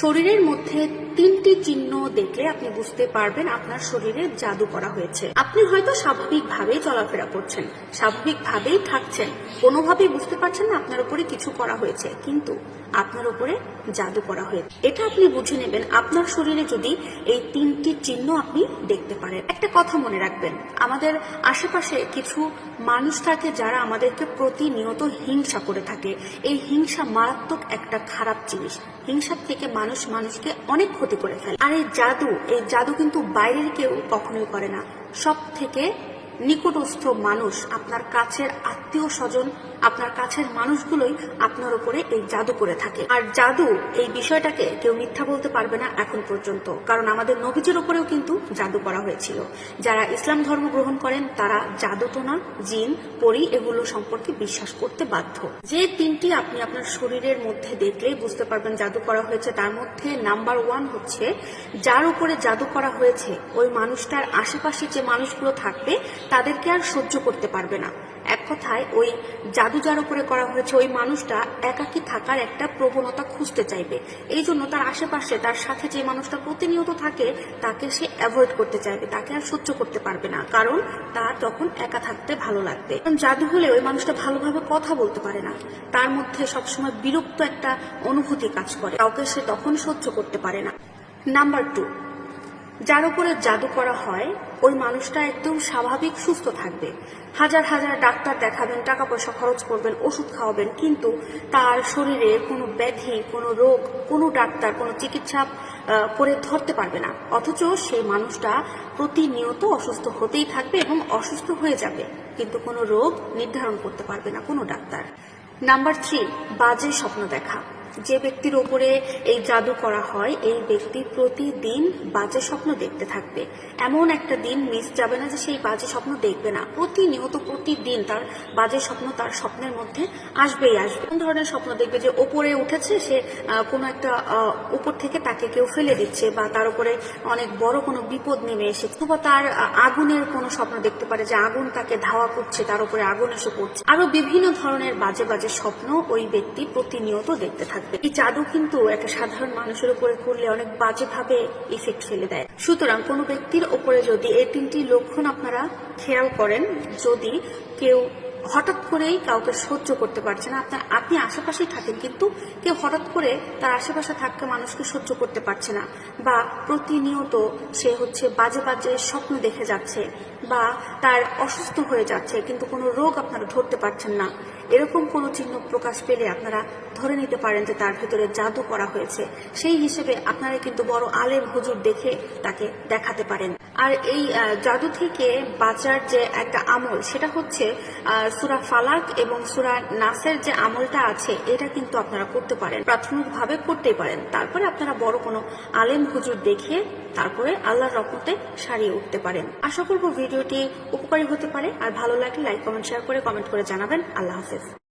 শরীরের মধ্যে তিনটি চিহ্ন দেখলে আপনি বুঝতে পারবেন আপনার শরীরে জাদু করা হয়েছে। আপনি হয়তো স্বাভাবিকভাবেই চলাফেরা করছেন, স্বাভাবিকভাবেই থাকছেন। কোনোভাবেই বুঝতে পারছেন না আপনার উপরে কিছু করা হয়েছে, কিন্তু আপনার উপরে জাদু করা হয়েছে। এটা আপনি বুঝে নেবেন, আপনার শরীরে যদি এই তিনটি চিহ্ন আপনি দেখতে পারেন। একটা কথা মনে রাখবেন, আমাদের আশেপাশে কিছু মানুষ থাকে যারা আমাদেরকে প্রতিনিয়ত হিংসা করে থাকে। এই হিংসা মারাত্মক একটা খারাপ জিনিস। হিংসার থেকে মানুষ মানুষকে অনেক ক্ষতি করে ফেলে। আর এই জাদু এই জাদু কিন্তু বাইরের কেউ কখনোই করে না। সব থেকে নিকটস্থ মানুষ আপনার কাছের আত্মীয় স্বজন, আপনার কাছের মানুষগুলোই আপনার উপরে এই জাদু করে থাকে। আর জাদু এই বিষয়টাকে কেউ মিথ্যা বলতে পারবে না এখন পর্যন্ত, কারণ আমাদের নবীজির উপরেও কিন্তু জাদু করা হয়েছিল। যারা ইসলাম ধর্ম গ্রহণ করেন, তারা জাদুটোনা, জিন, পরি এগুলো সম্পর্কে বিশ্বাস করতে বাধ্য। যে তিনটি আপনি আপনার শরীরের মধ্যে দেখলেই বুঝতে পারবেন জাদু করা হয়েছে। তার মধ্যে নাম্বার ওয়ান হচ্ছে, যার উপরে জাদু করা হয়েছে, ওই মানুষটার আশেপাশে যে মানুষগুলো থাকবে তাদেরকে আর সহ্য করতে পারবে না। এক কথায়, ওই জাদু যার উপরে করা হয়েছে ওই মানুষটা একাকী থাকার একটা প্রবণতা খুঁজতে চাইবে। এই জন্য তার আশেপাশে, তার সাথে যে মানুষটা প্রতিনিয়ত থাকে, তাকে সে অ্যাভয়েড করতে চাইবে, তাকে আর সহ্য করতে পারবে না, কারণ তার তখন একা থাকতে ভালো লাগবে। কারণ জাদু হলে ওই মানুষটা ভালোভাবে কথা বলতে পারে না। তার মধ্যে সবসময় বিরক্ত একটা অনুভূতি কাজ করে। কাউকে সে তখন সহ্য করতে পারে না। নাম্বার টু যার উপরে জাদু করা হয়, ওই মানুষটা একদম স্বাভাবিক সুস্থ থাকবে। হাজার হাজার ডাক্তার দেখাবেন টাকা পয়সা খরচ করবেন, ওষুধ খাওয়াবেন, কিন্তু তার শরীরে কোনো ব্যাধি, কোনো রোগ, কোনো ডাক্তার, কোনো চিকিৎসা করে ধরতে পারবে না। অথচ সেই মানুষটা প্রতিনিয়ত অসুস্থ হতেই থাকবে এবং অসুস্থ হয়ে যাবে। কিন্তু কোনো রোগ নির্ধারণ করতে পারবে না কোনো ডাক্তার। নাম্বার থ্রি, বাজে স্বপ্ন দেখা। যে ব্যক্তির ওপরে এই জাদু করা হয়, এই ব্যক্তি প্রতিদিন বাজে স্বপ্ন দেখতে থাকবে। এমন একটা দিন মিস যাবে না যে সেই বাজে স্বপ্ন দেখবে না। প্রতিনিয়ত প্রতিদিন তার বাজে স্বপ্ন তার স্বপ্নের মধ্যে আসবেই আসবে। কোন ধরনের স্বপ্ন দেখবে যে ওপরে উঠেছে, সে কোনো একটা উপর থেকে তাকে কেউ ফেলে দিচ্ছে বা তার উপরে অনেক বড় কোনো বিপদ নেমে এসেছে। অথবা তার আগুনের কোনো স্বপ্ন দেখতে পারে যে আগুন তাকে ধাওয়া করছে, তার উপরে আগুন এসে পড়ছে। আরও বিভিন্ন ধরনের বাজে বাজে স্বপ্ন ওই ব্যক্তি প্রতিনিয়ত দেখতে থাকবে এই জাদু কিন্তু একটা সাধারণ মানুষের উপরে করলে অনেক বাজেভাবে ইফেক্ট ফেলে দেয়। সুতরাং কোনো ব্যক্তির উপরে যদি এই তিনটি লক্ষণ আপনারা খেয়াল করেন, যদি কেউ হঠাৎ করেই কাউকে সহ্য করতে পারছে না, আপনার, আপনি আশেপাশেই থাকেন কিন্তু কেউ হঠাৎ করে তার আশেপাশে থাকা মানুষকে সহ্য করতে পারছে না, বা প্রতিনিয়ত সে হচ্ছে বাজে বাজে স্বপ্ন দেখে যাচ্ছে, বা তার অসুস্থ হয়ে যাচ্ছে, কিন্তু কোনো রোগ আপনারা ধরতে পারছেন না এরকম কোনো চিহ্ন প্রকাশ পেলে আপনারা ধরে নিতে পারেন যে তার ভেতরে জাদু করা হয়েছে। সেই হিসেবে আপনারা কিন্তু বড় আলেম হুজুর দেখে তাকে দেখাতে পারেন। আর এই জাদু থেকে বাঁচার যে একটা আমল, সেটা হচ্ছে সুরা ফালাক এবং সুরা নাসের যে আমলটা আছে, এটা কিন্তু আপনারা করতে পারেন। প্রাথমিকভাবে করতেই পারেন। তারপরে আপনারা বড় কোনো আলেম হুজুর দেখে তারপরে আল্লাহর রহমতে সারিয়ে উঠতে পারেন। আশা করব ভিডিওটি উপকারী হতে পারে। আর ভালো লাগলে লাইক, কমেন্ট, শেয়ার করে কমেন্ট করে জানাবেন। আল্লাহ হাফেজ। финансов